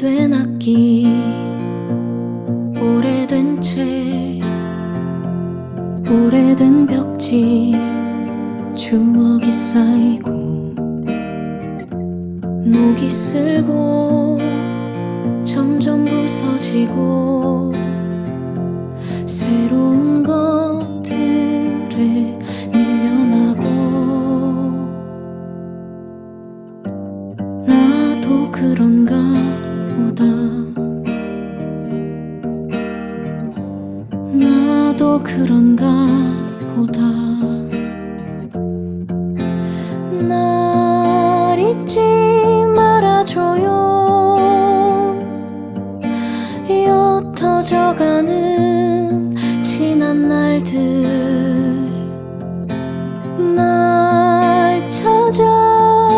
오래된 악기 오래된 채 오래된 벽지 추억이 쌓이고 녹이 쓸고 점점 부서지고 새로 그런가 보다. 날 잊지 말아줘요. 옅어져가는 지난 날들 날 찾아와요.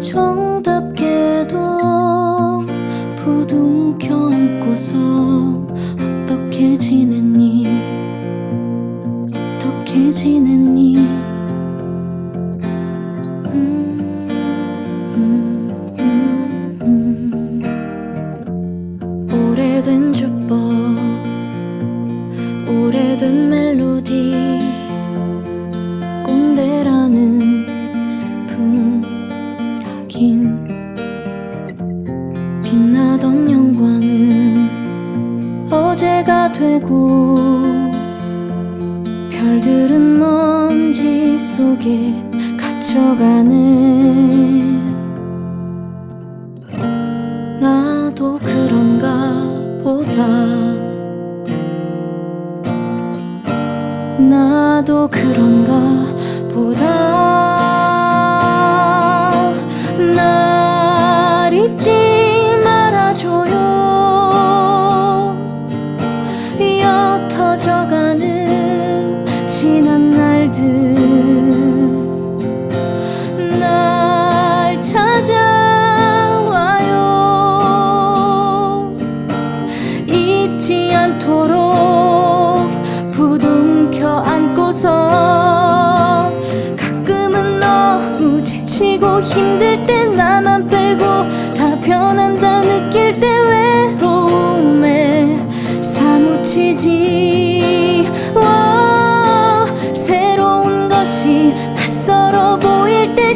정답게도 부둥켜 안고서 어떻게 지냈니? 어떻게 지냈니? 음, 음, 음, 음. 오래된 주법 오래된 멜로디 꼰대라는 슬픔 하긴 빛나 어제가 되고 별들은 먼지 속에 갇혀가네. 나도 그런가 보다. 나도 그런가 보다. 날 잊지 옅어져가는 지난 날들 날 찾아와요. 잊지 않도록 부둥켜 안고서 가끔은 너무 지치고 힘들 때 나만 빼고 다 변한다 느낄 때 외로움에 사무치지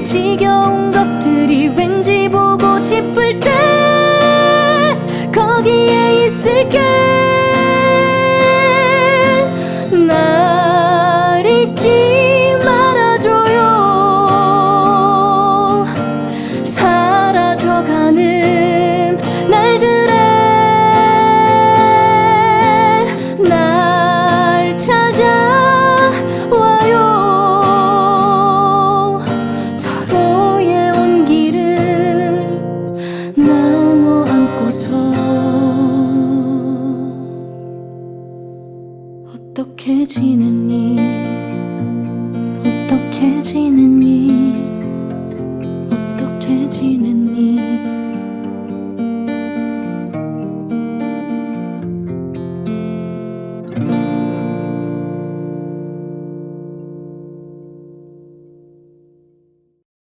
지겨운 것들이 왠지 보고 싶을 때 거기에 있을게 어떻게 지냈니? 어떻게 지냈니? 어떻게 지냈니